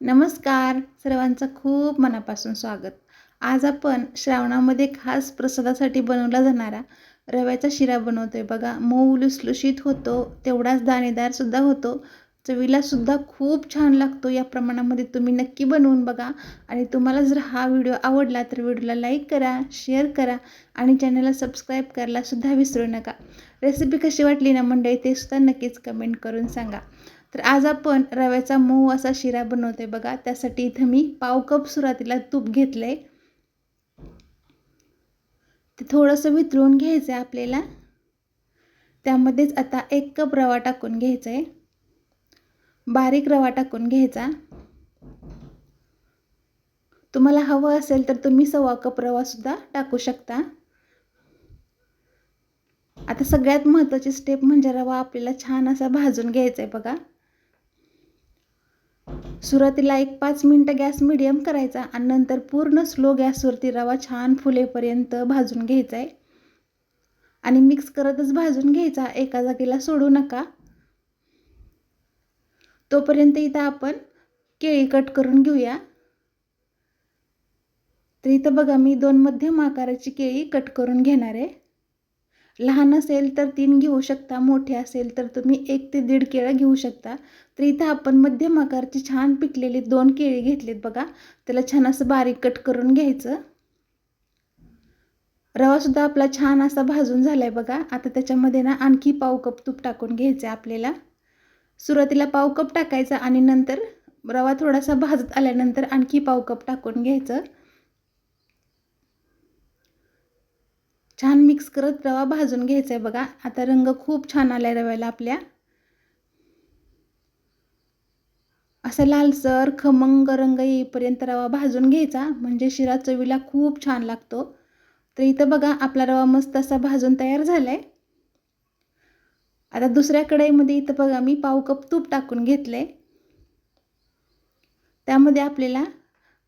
नमस्कार. सर्वांचं खूप मनापासून स्वागत. आज आपण श्रावणामध्ये खास प्रसादासाठी बनवला जाणारा रव्याचा शिरा बनवतोय. बघा मऊ लुसलुशीत होतो तेवढाच दाणेदारसुद्धा होतो. चवीलासुद्धा खूप छान लागतो या प्रमाणामध्ये. तुम्ही नक्की बनवून बघा. आणि तुम्हाला जर हा व्हिडिओ आवडला तर व्हिडिओला लाईक करा शेअर करा आणि चॅनलला सबस्क्राईब करायलासुद्धा विसरू नका. रेसिपी कशी वाटली ना मंडळी ते सुद्धा नक्कीच कमेंट करून सांगा. तर आज आपण रव्याचा मऊ असा शिरा बनवते बघा. त्यासाठी इथं मी पाव कप सुरुवातीला तूप घेतलंय. ते थोडंसं वितळून घ्यायचं आहे आपल्याला. त्यामध्येच आता एक कप रवा टाकून घ्यायचा आहे बारीक रवा टाकून घ्यायचा. तुम्हाला हवं असेल तर तुम्ही सव्वा कप रवासुद्धा टाकू शकता. आता सगळ्यात महत्त्वाची स्टेप म्हणजे रवा आपल्याला छान असा भाजून घ्यायचा आहे बघा. सुरुवातीला एक पाच मिनटं गॅस मिडियम करायचा आणि नंतर पूर्ण स्लो गॅसवरती रवा छान फुलेपर्यंत भाजून घ्यायचा आहे. आणि मिक्स करतच भाजून घ्यायचा एका जागेला सोडू नका. तोपर्यंत इथं आपण केळी कट करून घेऊया. तर इथं बघा मी दोन मध्यम आकाराची केळी कट करून घेणार आहे. लहान असेल तर तीन घेऊ शकता मोठे असेल तर तुम्ही एक ते दीड केळं घेऊ शकता. तर इथं आपण मध्यम आकारची छान पिकलेली दोन केळी घेतलीत बघा. त्याला छान असं बारीक कट करून घ्यायचं. रवासुद्धा आपला छान असा भाजून झाला आहे बघा. आता त्याच्यामध्ये ना आणखी पाव कप तूप टाकून घ्यायचं आहे आपल्याला. सुरुवातीला पाव कप टाकायचा आणि नंतर रवा थोडासा भाजत आल्यानंतर आणखी पाव कप टाकून घ्यायचं. छान मिक्स करत रवा भाजून घ्यायचा आहे बघा. आता रंग खूप छान आला आहे रव्याला आपल्या. असा लालसर खमंग रंग येईपर्यंत रवा भाजून घ्यायचा. म्हणजे शिरा चवीला खूप छान लागतो. तर इथं बघा आपला रवा मस्त असा भाजून तयार झाला आहे आता दुसऱ्या कढईमध्ये इथं बघा मी पाव कप तूप टाकून घेतलं आहे त्यामध्ये आपल्याला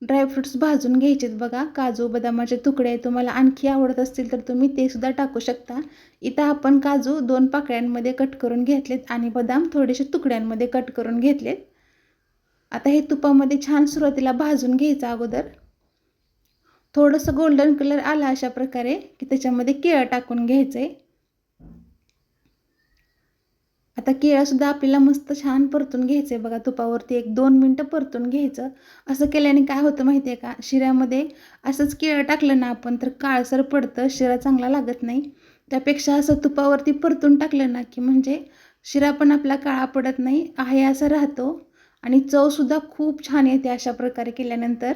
ड्रायफ्रूट्स भाजून घ्यायचेत बघा. काजू बदामाचे तुकडे तुम्हाला आणखी आवडत असतील तर तुम्ही ते सुद्धा टाकू शकता. इथं आपण काजू दोन पाकळ्यांमध्ये कट करून घेतलेत आणि बदाम थोडेसे तुकड्यांमध्ये कट करून घेतलेत. आता हे तुपामध्ये छान सुरुवातीला भाजून घ्यायचं अगोदर. थोडंसं गोल्डन कलर आला अशा प्रकारे की त्याच्यामध्ये केळं टाकून घ्यायचं आहे आता केळंसुद्धा आपल्याला मस्त छान परतून घ्यायचं आहे बघा. तुपावरती एक दोन मिनटं परतून घ्यायचं. असं केल्याने काय होतं माहिती आहे का? शिऱ्यामध्ये असंच केळं टाकलं ना आपण तर काळसर पडतं शिरा चांगला लागत नाही. त्यापेक्षा असं तुपावरती परतून टाकलं ना की म्हणजे शिरा पण आपला काळा पडत नाही आहे असं राहतो. आणि चवसुद्धा खूप छान येते अशा प्रकारे केल्यानंतर.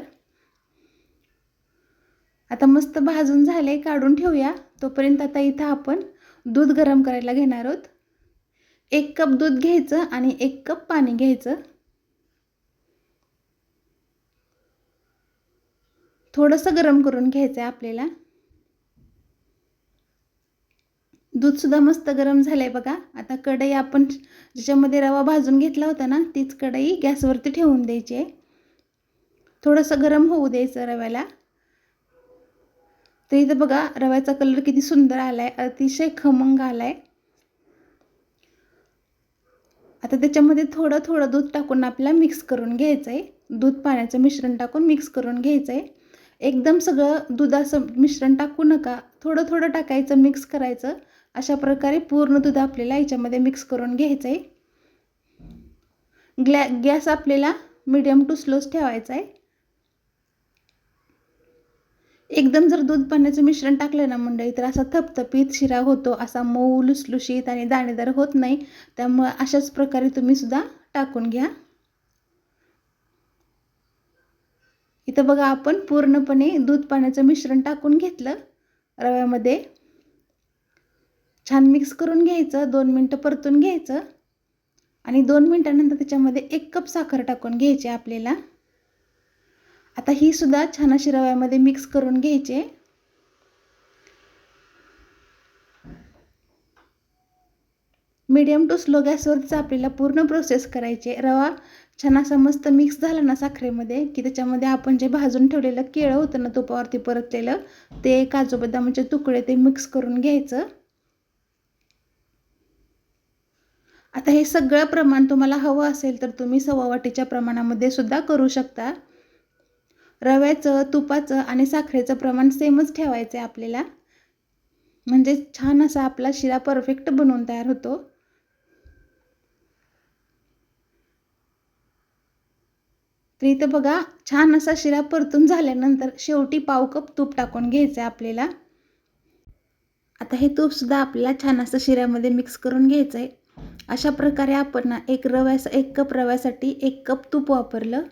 आता मस्त भाजून झाले काढून ठेवूया. तोपर्यंत आता इथं आपण दूध गरम करायला घेणार आहोत. एक कप दूध घ्यायचं आणि एक कप पाणी घ्यायचं. थोडंसं गरम करून घ्यायचं आहे आपल्याला दूधसुद्धा मस्त गरम झालं आहे बघा. आता कढई आपण ज्याच्यामध्ये रवा भाजून घेतला होता ना तीच कढई गॅसवरती ठेवून द्यायची आहे. थोडंसं गरम होऊ द्यायचं रव्याला. तर इथं बघा रव्याचा कलर किती सुंदर आला आहे अतिशय खमंग आला आहे आता त्याच्यामध्ये थोडं थोडं दूध टाकून आपल्याला मिक्स करून घ्यायचं आहे दूध पाण्याचं मिश्रण टाकून मिक्स करून घ्यायचं आहे एकदम सगळं दुधाचं मिश्रण टाकू नका. थोडं थोडं टाकायचं मिक्स करायचं. अशा प्रकारे पूर्ण दूध आपल्याला याच्यामध्ये मिक्स करून घ्यायचं आहे ग्लॅ गॅस आपल्याला मिडियम टू स्लोच ठेवायचा आहे एकदम जर दूध पाण्याचं मिश्रण टाकलं ना मंडळी तर असा थपथपीत शिरा होतो असा मऊ लुसलुशीत आणि दाणेदार होत नाही. त्यामुळं अशाच प्रकारे तुम्ही सुद्धा टाकून घ्या. इथं बघा आपण पूर्णपणे दूध पाण्याचं मिश्रण टाकून घेतलं रव्यामध्ये. छान मिक्स करून घ्यायचं दोन मिनटं परतून घ्यायचं आणि दोन मिनटानंतर त्याच्यामध्ये एक कप साखर टाकून घ्यायची आपल्याला. आता ही सुद्धा छान अशी रव्यामध्ये मिक्स करून घ्यायचे. मीडियम टू स्लो गॅसवरच आपल्याला पूर्ण प्रोसेस करायचे रवा छान असा मस्त मिक्स झाला ना साखरेमध्ये की त्याच्यामध्ये आपण जे भाजून ठेवलेलं केळं होतं ना तुपावरती परतलेलं ते काजू बदामाचे तुकडे ते मिक्स करून घ्यायचं. आता हे सगळं प्रमाण तुम्हाला हवं असेल तर तुम्ही सव्वा वाटीच्या प्रमाणामध्ये सुद्धा करू शकता. रव्याचं तुपाचं आणि साखरेचं प्रमाण सेमच ठेवायचं आहे आपल्याला. म्हणजे छान असा आपला शिरा परफेक्ट बनवून तयार होतो. तर इथं बघा छान असा शिरा परतून झाल्यानंतर शेवटी पाव कप तूप टाकून घ्यायचं आहे आपल्याला. आता हे तूपसुद्धा आपल्याला छान असं शिऱ्यामध्ये मिक्स करून घ्यायचं आहे अशा प्रकारे आपण ना एक रव्यास एक कप रव्यासाठी एक कप तूप वापरलं.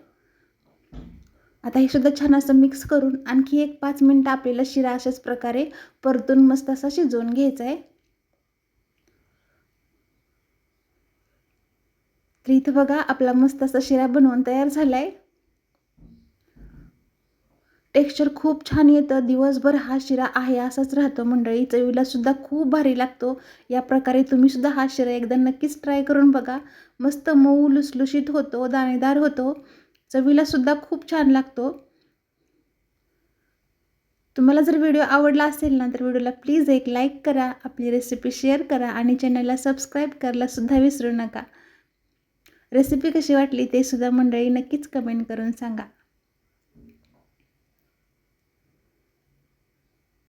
आता हे सुद्धा छान असं मिक्स करून आणखी एक पाच मिनटं आपल्याला शिरा अशाच प्रकारे परतून मस्त असा शिजवून घ्यायचा आहे. तर इथं बघा आपला मस्त असा शिरा बनवून तयार झाला आहे टेक्स्चर खूप छान येतं. दिवसभर हा शिरा आहे असाच राहतो मंडळी. चवीला सुद्धा खूप भारी लागतो. या प्रकारे तुम्ही सुद्धा हा शिरा एकदा नक्कीच ट्राय करून बघा. मस्त मऊ लुसलुशीत होतो दाणेदार होतो. चवीला सुद्धा खूप छान लागतो. तुम्हाला जर व्हिडिओ आवडला असेल ना तर व्हिडिओला प्लीज एक लाईक करा आपली रेसिपी शेअर करा आणि चॅनलला सबस्क्राईब करायला सुद्धा विसरू नका. रेसिपी कशी वाटली ते सुद्धा मंडळी नक्कीच कमेंट करून सांगा.